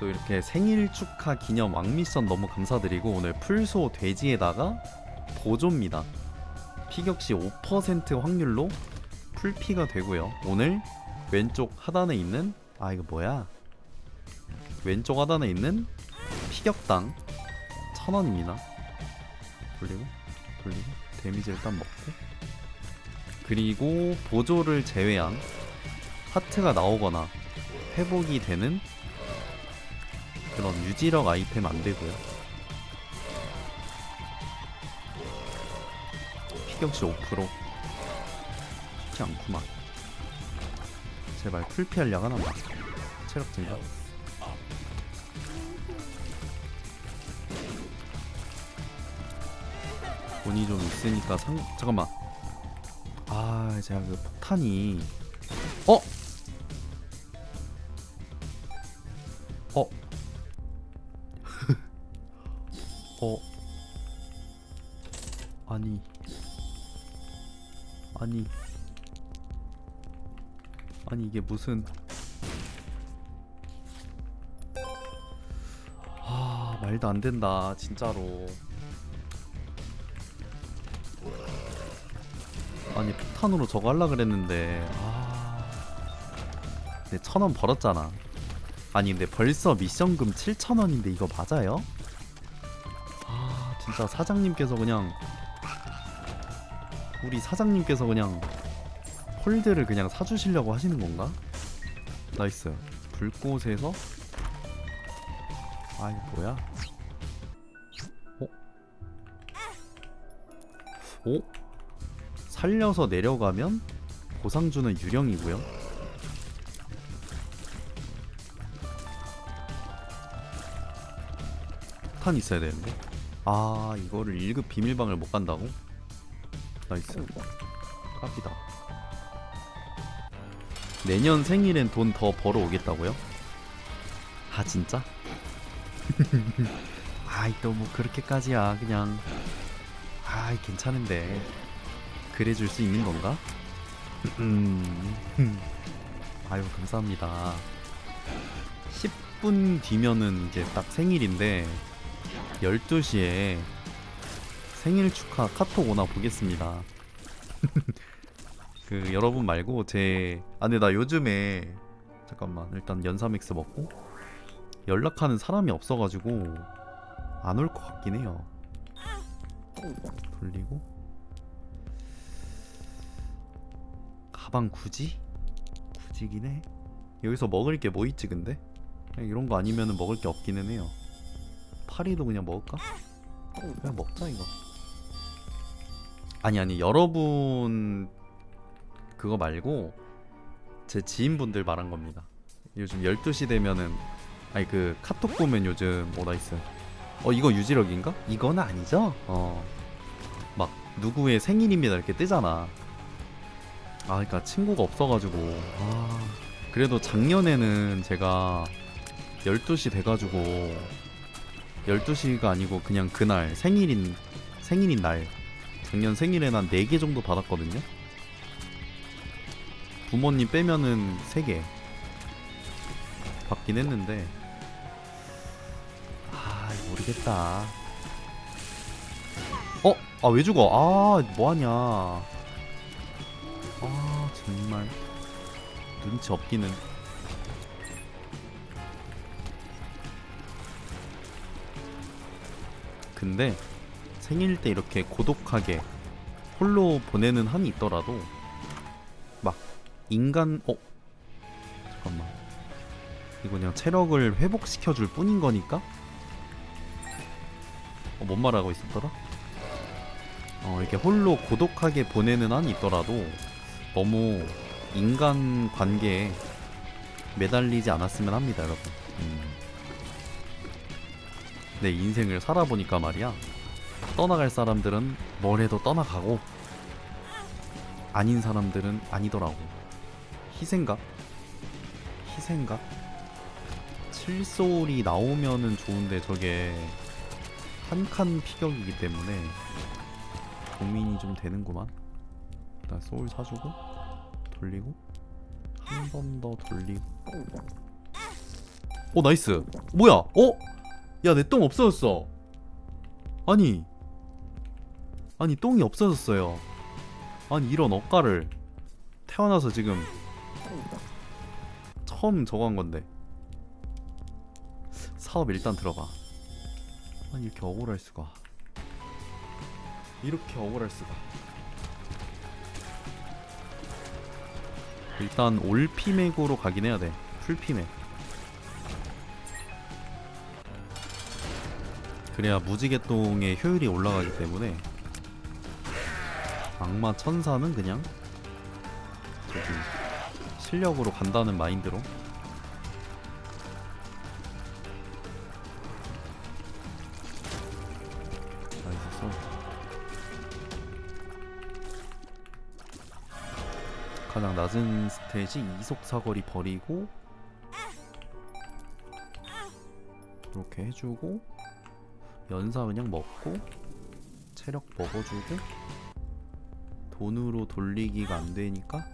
또 이렇게 생일 축하 기념 왕미션 너무 감사드리고 오늘 풀소 돼지에다가 보조입니다. 피격시 5% 확률로 풀피가 되고요. 오늘 왼쪽 하단에 있는 아 이거 뭐야? 왼쪽 하단에 있는 피격당 1000원입니다. 돌리고 돌리고 데미지 일단 먹고 그리고 보조를 제외한 하트가 나오거나 회복이 되는 그런 유지력 아이템 안 되고요. 피격시 5% 쉽지 않구만. 제발 풀피할 약 하나만. 체력 증가. 돈이 좀 있으니까 상 잠깐만. 아 제가 그 폭탄이 어? 어? 이게 무슨. 아 말도 안 된다 진짜로. 아니 폭탄으로 저거 하려 그랬는데 아. 근데 천원 벌었잖아. 아니 근데 벌써 미션금 7천원인데 이거 맞아요? 아 진짜 사장님께서 그냥 우리 사장님께서 그냥 홀드를 그냥 사주시려고 하시는 건가? 나이스 불꽃에서 아 이거 뭐야? 어? 오? 살려서 내려가면 보상주는 유령이고요. 폭탄 있어야 되는데. 아 이거를 1급 비밀방을 못 간다고? 나이스. 깝이다. 내년 생일엔 돈 더 벌어 오겠다고요? 아 진짜? 아이 또 뭐 그렇게까지야 그냥 아이 괜찮은데 그래줄 수 있는 건가? 음 아유 감사합니다 10분 뒤면은 이제 딱 생일인데 12시에 생일 축하 카톡 오나 보겠습니다 그 여러분 말고 제 아 근데 나 요즘에 잠깐만 일단 연사믹스 먹고 연락하는 사람이 없어가지고 안 올 것 같긴 해요 돌리고 가방 굳이? 굳이긴 해 여기서 먹을 게 뭐 있지 근데? 이런 거 아니면은 먹을 게 없기는 해요 파리도 그냥 먹을까? 그냥 먹자 이거 아니 아니 여러분 그거 말고 제 지인분들 말한 겁니다. 요즘 12시 되면은 아니 그 카톡 보면 요즘 뭐 나이스. 어 이거 유지력인가? 이건 아니죠? 어. 막 누구의 생일입니다 이렇게 뜨잖아. 아 그러니까 친구가 없어 가지고 아 그래도 작년에는 제가 12시 돼 가지고 12시가 아니고 그냥 그날 생일인 생일인 날 작년 생일에 한 4개 정도 받았거든요. 부모님 빼면은 3개 받긴 했는데 아 모르겠다 어? 아 왜 죽어? 아 뭐하냐 아 정말 눈치 없기는 근데 생일 때 이렇게 고독하게 홀로 보내는 한이 있더라도 막 인간 어? 잠깐만. 이거 그냥 체력을 회복시켜 줄 뿐인 거니까? 어, 뭔 말하고 있었더라? 어 이렇게 홀로 고독하게 보내는 한이 있더라도 너무 인간 관계에 매달리지 않았으면 합니다 여러분. 음. 내 인생을 살아보니까 말이야 떠나갈 사람들은 뭘 해도 떠나가고 아닌 사람들은 아니더라고 희생각? 희생각? 칠소울이 나오면은 좋은데 저게 한 칸 피격이기 때문에 고민이 좀 되는구만. 일단 소울 사주고 돌리고 한 번 더 돌리고. 어 나이스! 뭐야? 어? 야 내 똥 없어졌어. 아니. 아니 똥이 없어졌어요. 아니 이런 억가를 태어나서 지금 처음 저거 한 건데. 사업 일단 들어가 아니 이렇게 억울할 수가. 이렇게 억울할 수가. 일단 올피맥으로 가긴 해야 돼. 풀피맥. 그래야 무지개똥의 효율이 올라가기 때문에 악마 천사는 그냥 저기 실력으로 간다는 마인드로? 나이스 가장 낮은 스테이지 이속 사거리 버리고 이렇게 해주고 연사 그냥 먹고 체력 먹어주고 돈으로 돌리기가 안 되니까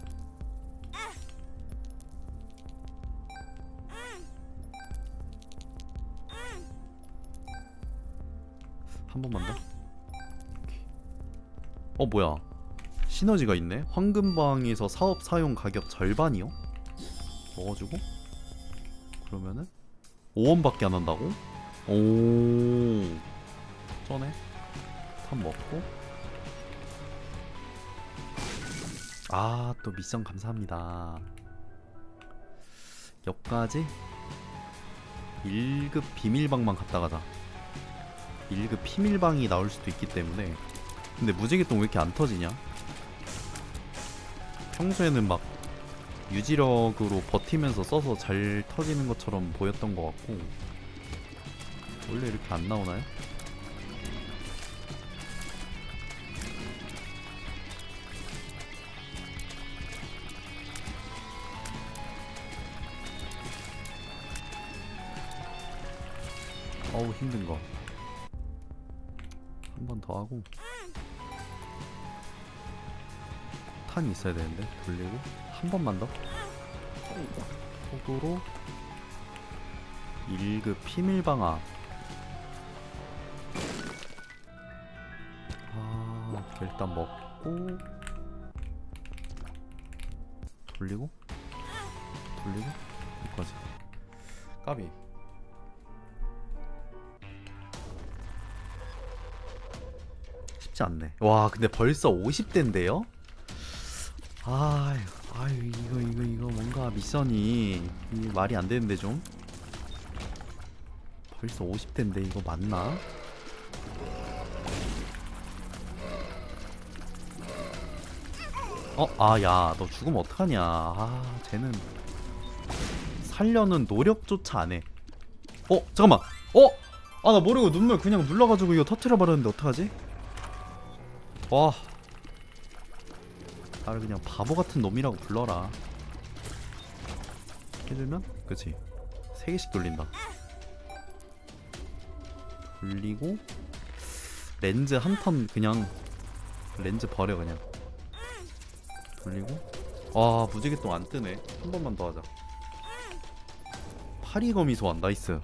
한 번만 더. 어 뭐야? 시너지가 있네. 황금방에서 사업 사용 가격 절반이요? 먹어주고 그러면은 5원밖에 안 한다고? 오 쩌네. 탑 먹고 아 또 미션 감사합니다. 여기까지 1급 비밀방만 갔다 가자. 1급 피밀방이 나올 수도 있기 때문에 근데 무지개똥 왜 이렇게 안 터지냐? 평소에는 막 유지력으로 버티면서 써서 잘 터지는 것처럼 보였던 것 같고 원래 이렇게 안 나오나요? 어우 힘든 거. 더 하고 탄이 있어야 되는데 돌리고 한 번만 더. 속으로 1급 피밀방아. 아 일단 먹고 돌리고 돌리고 여기까지. 까비 쉽지 않네. 와, 근데 벌써 50대인데요? 아, 아유, 이거 이거 이거 뭔가 미션이 이 말이 안 되는데 좀. 벌써 50대인데 이거 맞나? 어, 아, 야, 너 죽으면 어떡하냐? 아, 쟤는 살려는 노력조차 안 해. 어, 잠깐만. 어? 아, 나 모르고 눈물 그냥 눌러가지고 이거 터트려 버렸는데 어떡하지? 와. 나를 그냥 바보 같은 놈이라고 불러라. 해주면 그치. 세 개씩 돌린다. 돌리고 렌즈 한 턴 그냥 렌즈 버려 그냥. 돌리고. 와 무지개똥 안 뜨네. 한 번만 더 하자. 파리거미 소환 나이스.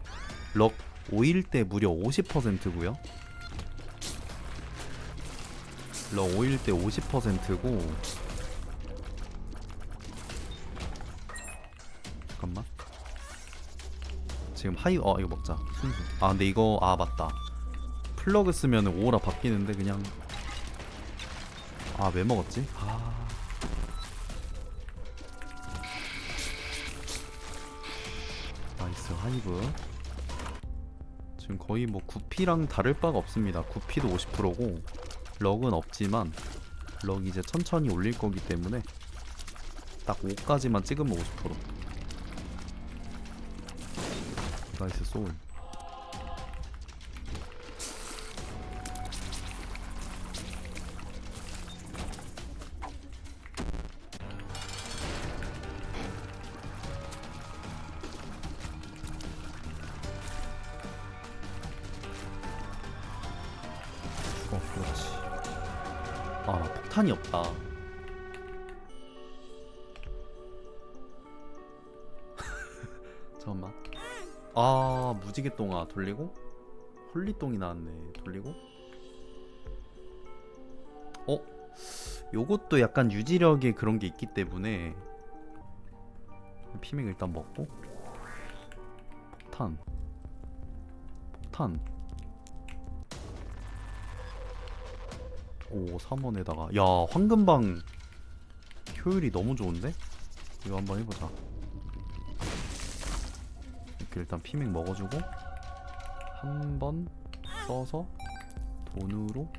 럭 5일 때 무려 50%고요 러 5일 때 50%고. 잠깐만. 지금 하이 어 이거 먹자. 순수. 아 근데 이거 아 맞다. 플러그 쓰면 오라 바뀌는데 그냥. 아 왜 먹었지? 아. 나이스 하이브. 지금 거의 뭐 구피랑 다를 바가 없습니다. 구피도 50%고 럭은 없지만 럭 이제 천천히 올릴 거기 때문에 딱 5까지만 찍으면 50% 나이스 소울 폭탄이 없다. 잠깐만. 아 무지개 똥아 돌리고? 홀리똥이 나왔네 돌리고? 어? 요것도 약간 유지력의 그런 게 있기 때문에 피맥 일단 먹고? 폭탄. 폭탄 오 3원에다가. 야 황금방 효율이 너무 좋은데? 이거 한번 해보자. 이렇게 일단 피맥 먹어주고 한 번 써서 돈으로.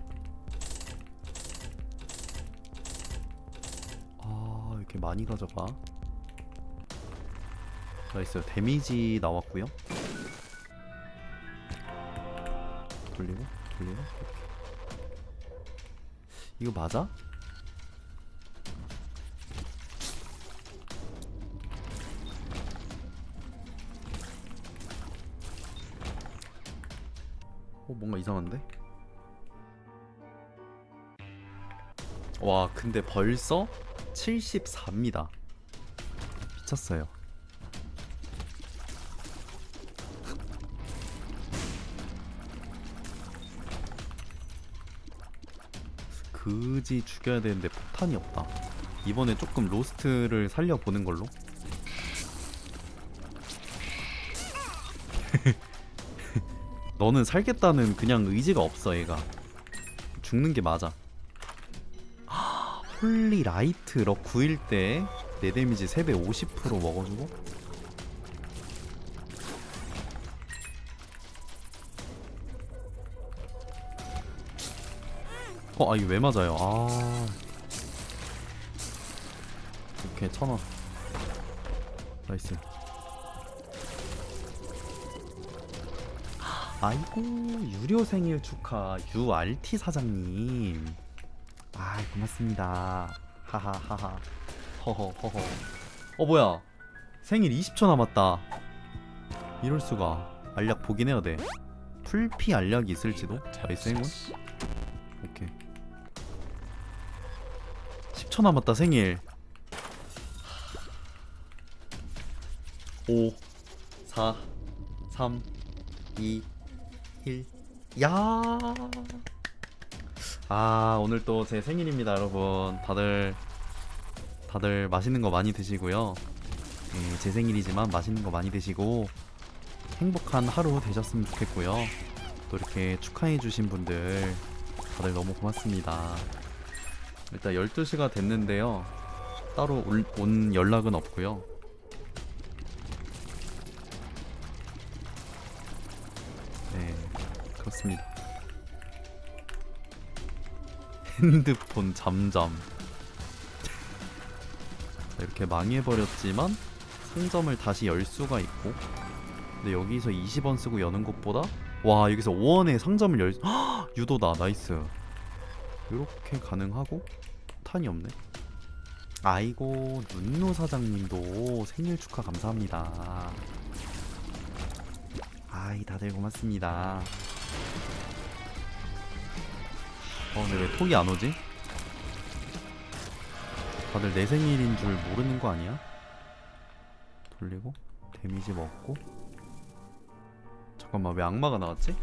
아 이렇게 많이 가져가. 나이스. 데미지 나왔고요. 돌리고 돌리고 이렇게 이거 맞아? 어 뭔가 이상한데? 와 근데 벌써 74입니다 미쳤어요 그지 죽여야 되는데 폭탄이 없다. 이번에 조금 로스트를 살려보는 걸로? 너는 살겠다는 그냥 의지가 없어 얘가. 죽는 게 맞아. 홀리 라이트 럭 9일 때 내 데미지 3배 50% 먹어주고 어, 아 이거 왜 맞아요? 아. 오케이 천 원. 나이스. 아이고 유료 생일 축하. URT 사장님. 아 고맙습니다. 하하하하. 허허 허허. 어 뭐야? 생일 20초 남았다. 이럴 수가. 알약 보긴 해야 돼. 풀피 알약이 있을지도? 나이스 행운 10초 남았다 생일 5 4 3 2 1 야. 아, 오늘 또 제 생일입니다, 여러분. 다들 다들 맛있는 거 많이 드시고요. 예, 제 생일이지만 맛있는 거 많이 드시고 행복한 하루 되셨으면 좋겠고요. 또 이렇게 축하해 주신 분들 다들 너무 고맙습니다. 일단 12시가 됐는데요. 따로 올- 온 연락은 없고요. 네, 그렇습니다. 핸드폰 잠잠. 자, 이렇게 망해버렸지만 상점을 다시 열 수가 있고 근데 여기서 20원 쓰고 여는 것보다 와 여기서 5원에 상점을 열 헉! 유도다 나이스 이렇게 가능하고 탄이 없네 아이고 눈노 사장님도 생일 축하 감사합니다 아이 다들 고맙습니다 어 근데 왜 톡이 안 오지? 다들 내 생일인 줄 모르는 거 아니야? 돌리고 데미지 먹고 잠깐만 왜 악마가 나왔지?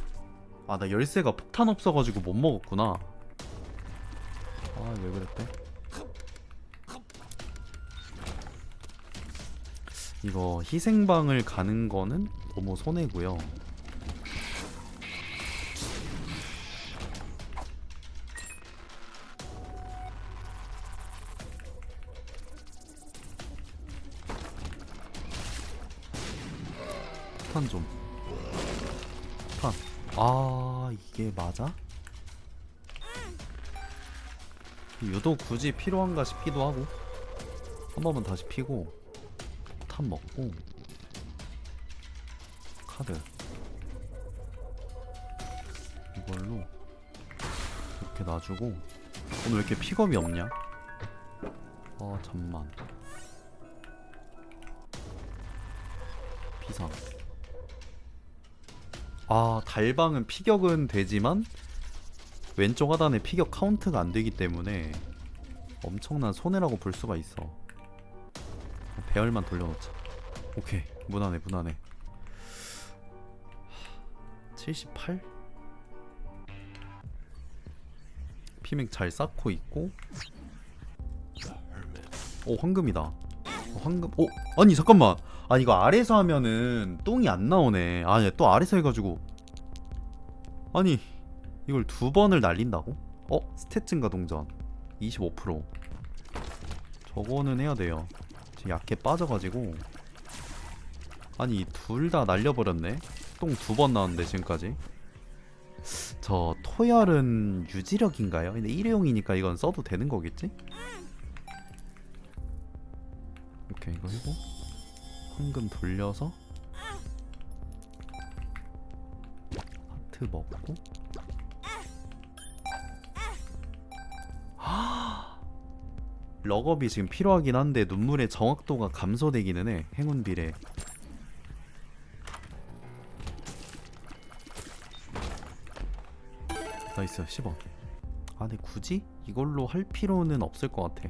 아 나 열쇠가 폭탄 없어가지고 못 먹었구나 아 왜 그랬대? 이거 희생방을 가는 거는 너무 손해고요 폭탄 좀 폭탄 아 이게 맞아? 유도 굳이 필요한가 싶기도 하고 한 번만 다시 피고 폭탄 먹고 카드. 이걸로 이렇게 놔주고 오늘 왜 이렇게 픽업이 없냐? 아 잠만. 비상. 아 달방은 피격은 되지만 왼쪽 하단에 피격 카운트가 안 되기 때문에 엄청난 손해라고 볼 수가 있어. 배열만 돌려놓자. 오케이. 무난해 무난해 78? 피맥 잘 쌓고 있고. 오 황금이다. 어, 황금 오 아니 잠깐만. 아니 이거 아래서 하면은 똥이 안 나오네. 아니 또 아래서 해가지고. 아니 이걸 두 번을 날린다고? 어? 스탯 증가 동전. 25% 저거는 해야 돼요. 지금 약해 빠져가지고. 아니 둘 다 날려버렸네? 똥 두 번 나왔는데 지금까지? 저 토열은 유지력인가요? 근데 일회용이니까 이건 써도 되는 거겠지? 오케이 이거 해고. 황금 돌려서. 하트 먹고 럭업이 지금 필요하긴 한데 눈물의 정확도가 감소되기는 해 행운 비례. 나이스 10원 아 근데 굳이 이걸로 할 필요는 없을 것 같아.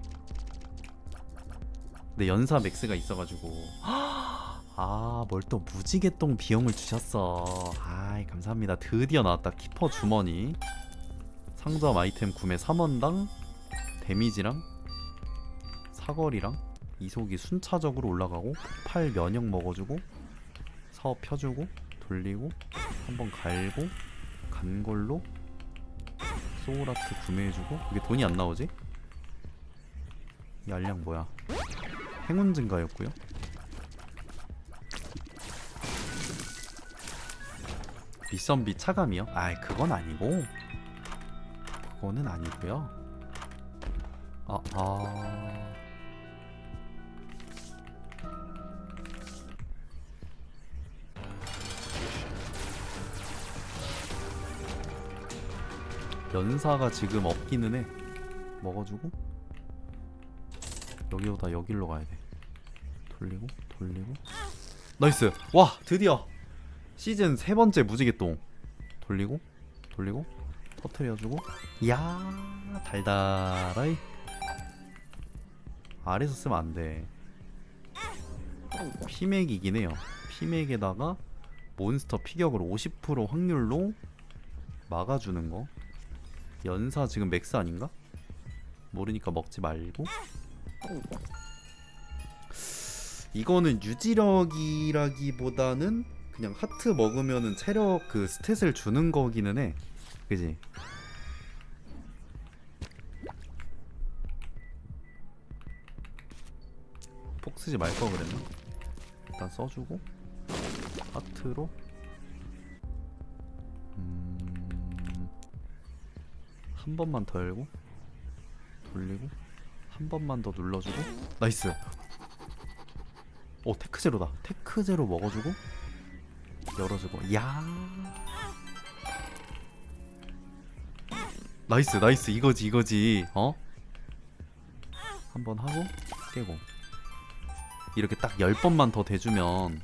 근데 연사 맥스가 있어가지고. 아 뭘 또 무지개똥 비용을 주셨어. 아이 감사합니다. 드디어 나왔다 키퍼 주머니. 상점 아이템 구매 3원당 데미지랑 사거리랑 이속이 순차적으로 올라가고 팔 면역 먹어주고 사업 펴주고 돌리고 한번 갈고 간 걸로 소울아트 구매해주고 이게 돈이 안 나오지? 이 알량 뭐야? 행운 증가였고요. 미션비 차감이요? 아이 그건 아니고 그거는 아니고요. 아 아. 연사가 지금 없기는 해. 먹어주고 여기보다 여기로 가야 돼. 돌리고 돌리고. 나이스. 와 드디어 시즌 세 번째 무지개똥. 돌리고 돌리고 터트려주고. 이야 달달하이. 아래서 쓰면 안 돼. 피맥이긴 해요. 피맥에다가 몬스터 피격을 50% 확률로 막아주는 거. 연사 지금 맥스 아닌가? 모르니까 먹지 말고 이거는 유지력이라기보다는 그냥 하트 먹으면은 체력 그 스탯을 주는 거기는 해 그지? 폭 쓰지 말 거 그랬나? 일단 써주고 하트로 한 번만 더 열고 돌리고 한 번만 더 눌러주고. 나이스. 오 테크 제로다. 테크 제로 먹어주고 열어주고. 야. 나이스 나이스. 이거지 이거지. 어? 한 번 하고 깨고. 이렇게 딱열 번만 더 대주면.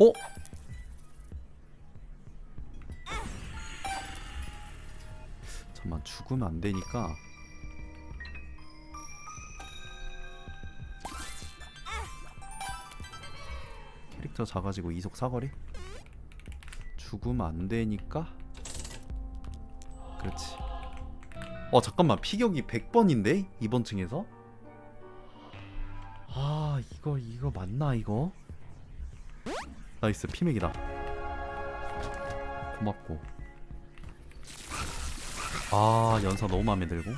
어? 잠만 죽으면 안 되니까. 캐릭터 작아지고 이속 사거리? 죽으면 안 되니까? 그렇지. 어 잠깐만. 피격이 100번인데? 이번 층에서? 아 이거 이거 맞나 이거? 나이스. 피맥이다. 고맙고 아 연사 너무 마음에 들고.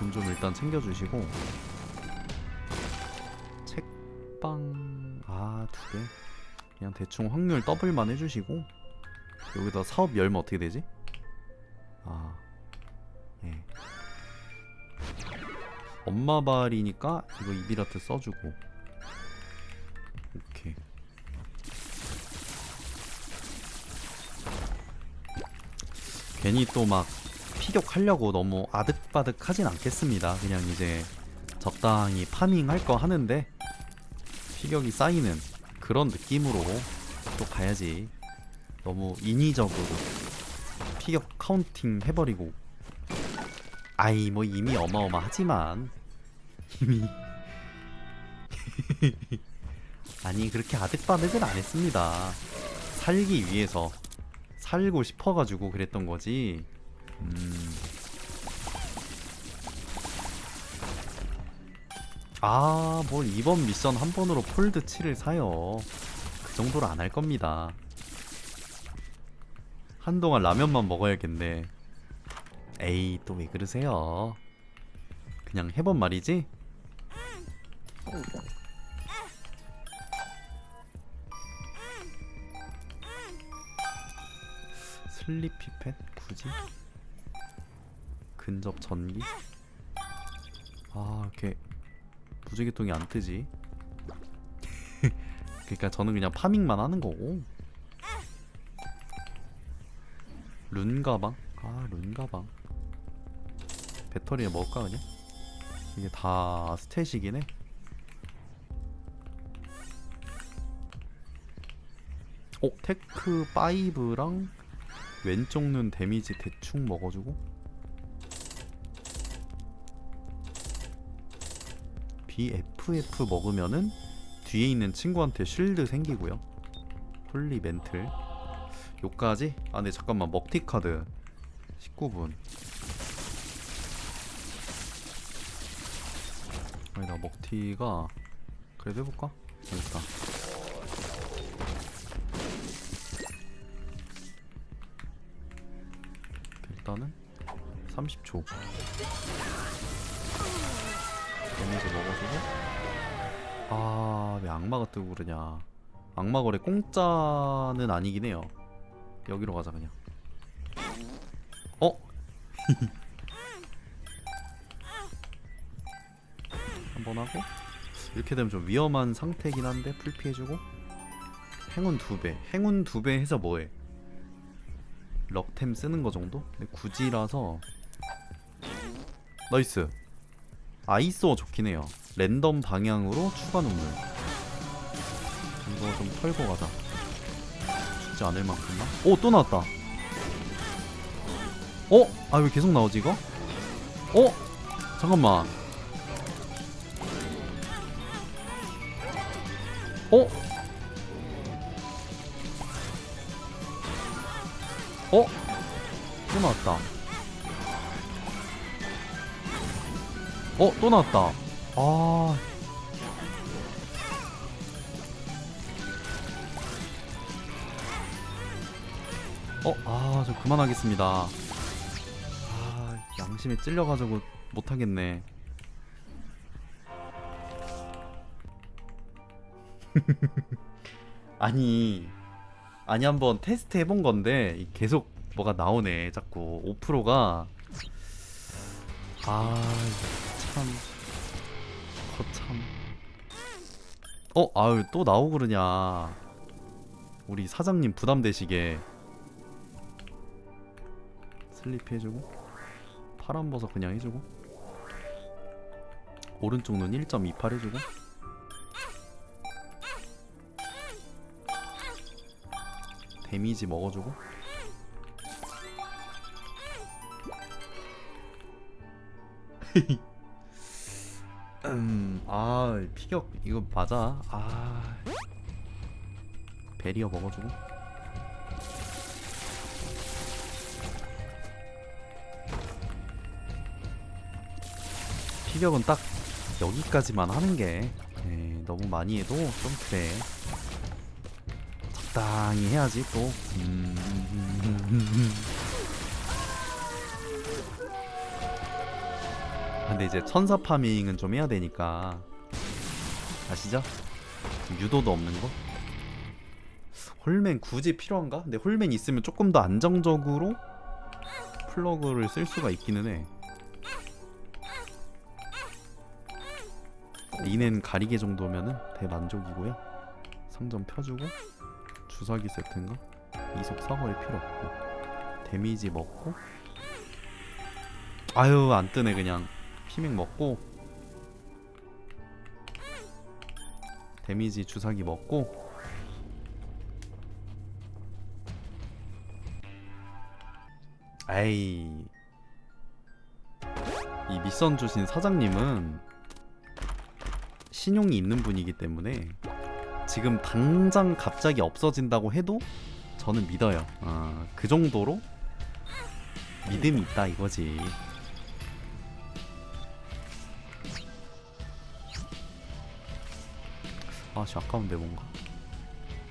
돈 좀 일단 챙겨주시고. 책방 아 두 개. 그냥 대충 확률 더블만 해주시고. 여기다 사업 열면 어떻게 되지? 아 예. 엄마 발이니까 이거 이비라트 써주고. 오케이 괜히 또 막 피격하려고 너무 아득바득 하진 않겠습니다. 그냥 이제 적당히 파밍할 거 하는데 피격이 쌓이는 그런 느낌으로 또 가야지. 너무 인위적으로 피격 카운팅 해버리고 아이 뭐 이미 어마어마하지만 이미 아니 그렇게 아득바득은 안 했습니다. 살기 위해서 살고 싶어가지고 그랬던 거지. 음. 아, 뭘 이번 미션 한 번으로 폴드 7을 사요. 그 정도로 안 할 겁니다. 한동안 라면만 먹어야겠네. 에이, 또 왜 그러세요? 그냥 해본 말이지? 슬리피 펫? 굳이? 근접 전기? 아 이렇게 무지개통이 안 뜨지 그러니까 저는 그냥 파밍만 하는 거고 룬 가방? 아 룬 가방 배터리에 먹을까 그냥? 이게 다 스탯이긴 해 어? 테크 5랑 왼쪽 눈 데미지 대충 먹어주고. BFF 먹으면은 뒤에 있는 친구한테 쉴드 생기고요. 홀리 멘틀. 요까지? 아 근데 잠깐만 먹튀 카드. 19분. 아니다 먹튀가 그래도 해볼까? 여기다 일단은 30초. 데미지 먹어주고. 아왜 악마가 뜨고 그러냐. 악마 거래 공짜는 아니긴 해요. 여기로 가자 그냥. 어? 한번 하고. 이렇게 되면 좀 위험한 상태긴 한데 풀 피해주고. 행운 두배. 행운 두 배 해서 뭐해 럭템 쓰는 거 정도? 굳이라서 나이스 아이소어 좋긴 해요 랜덤 방향으로 추가 눈물 이거 좀 털고 가자 죽지 않을 만큼만 오또 나왔다 어? 아 왜 계속 나오지 이거? 어? 잠깐만 어? 어? 또 나왔다. 어, 또 나왔다. 아. 어, 아, 저 그만하겠습니다. 아, 양심에 찔려가지고 못하겠네. 아니, 아니 한번 테스트 해본 건데 이 계속 뭐가 나오네 자꾸. 5%가. 아참. 거참. 어 아유 또 나오고 그러냐. 우리 사장님 부담되시게. 슬리피 해주고 파란 버섯 그냥 해주고 오른쪽 눈 1.28 해주고 데미지 먹어주고. 음, 아 피격 이거 맞아. 아. 베리어 먹어주고. 피격은 딱 여기까지만 하는 게 에이, 너무 많이 해도 좀 그래 적당히 해야지 또. 음. 근데 이제 천사 파밍은 좀 해야 되니까 아시죠? 유도도 없는 거. 홀맨 굳이 필요한가? 근데 홀맨 있으면 조금 더 안정적으로 플러그를 쓸 수가 있기는 해. 이넨 가리개 정도면은 대만족이고요. 상점 펴주고 주사기 세트인가? 이속 사거리 필요 없고. 데미지 먹고? 아유 안 뜨네 그냥. 피맥 먹고. 데미지 주사기 먹고. 에이. 이 미션 주신 사장님은 신용이 있는 분이기 때문에 지금 당장 갑자기 없어진다고 해도 저는 믿어요. 어, 그 정도로 믿음이 있다 이거지. 아씨 아까운데 뭔가.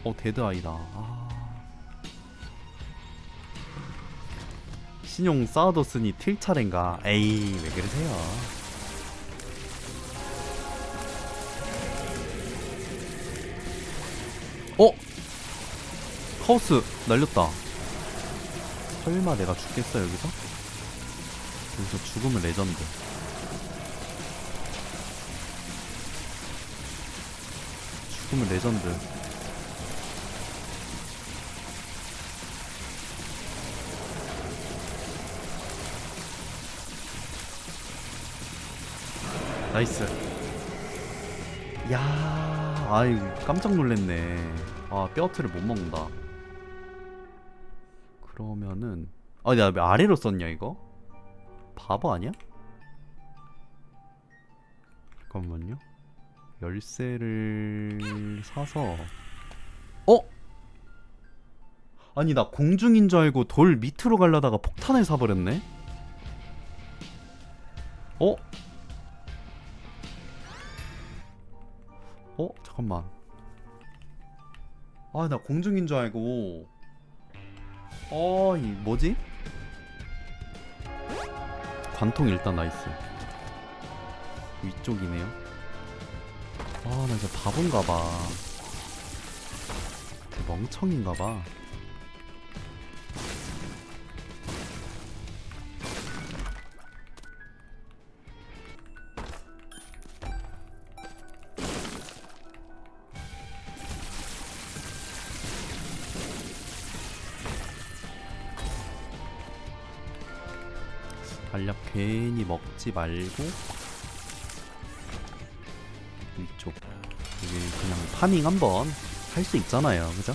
어 데드 아이다. 아. 신용 쌓아뒀으니 틸 차례인가? 에이 왜 그러세요? 어? 카오스 날렸다. 설마 내가 죽겠어 여기서? 여기서 죽으면 레전드. 죽으면 레전드. 나이스. 야, 아이 깜짝 놀랐네. 아 뼈트를 못 먹는다. 그러면은 아 내가 왜 아래로 썼냐 이거? 바보 아니야? 잠깐만요. 열쇠를 사서 어? 아니 나 공중인 줄 알고 돌 밑으로 가려다가 폭탄을 사버렸네. 어? 어? 잠깐만. 아, 나 공중인 줄 알고. 어, 이 뭐지? 관통 일단 나이스. 위쪽이네요. 아, 나 이제 바본가 봐. 멍청인가 봐. 알약 괜히 먹지 말고 위쪽 여기 그냥 파밍 한번 할 수 있잖아요 그죠?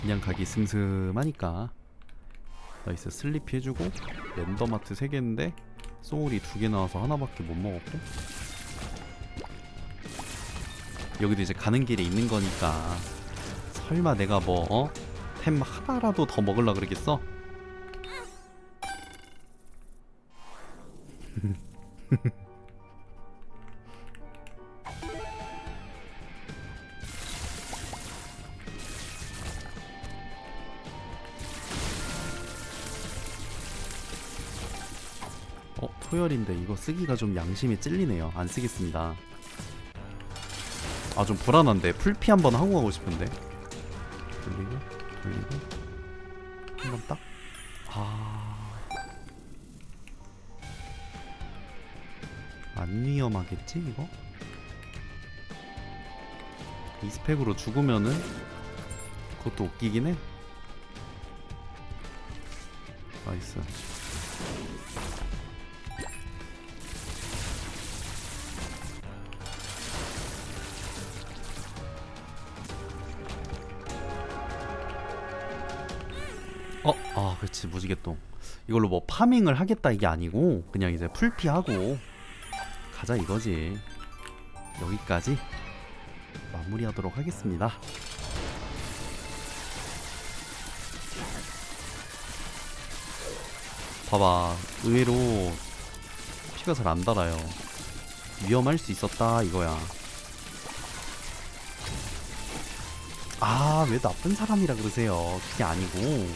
그냥 가기 슴슴하니까 나이스 슬리피 해주고 랜덤아트 3개인데 소울이 2개 나와서 하나밖에 못 먹었고 여기도 이제 가는 길에 있는 거니까 설마 내가 뭐 어? 템 하나라도 더 먹으려 그러겠어? 어, 토열인데 이거 쓰기가 좀 양심이 찔리네요. 안 쓰겠습니다. 아, 좀 불안한데. 풀피 한번 하고 가고 싶은데. 돌리고, 돌리고. 한 번 딱. 아. 위험하겠지, 이거? 이 스펙으로 죽으면은 그것도 웃기긴 해. 나이스. 어, 아, 그렇지 무지개똥. 이걸로 뭐 파밍을 하겠다 이게 아니고 그냥 이제 풀피하고 가자 이거지. 여기까지 마무리하도록 하겠습니다. 봐봐, 의외로 피가 잘 안 달아요. 위험할 수 있었다 이거야. 아, 왜 나쁜 사람이라 그러세요? 그게 아니고.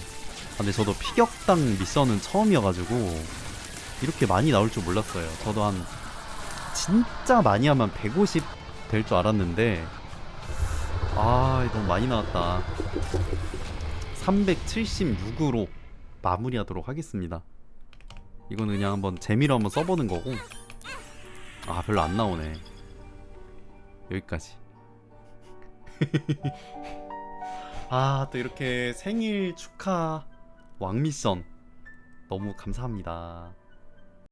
아, 근데 저도 피격당 미션은 처음이어가지고 이렇게 많이 나올 줄 몰랐어요. 저도 한 진짜 많이 하면 150 될 줄 알았는데 아, 너무 많이 나왔다. 376으로 마무리하도록 하겠습니다. 이거는 그냥 한번 재미로 한번 써보는 거고 아, 별로 안 나오네. 여기까지. 아, 또 이렇게 생일 축하 왕미션 너무 감사합니다.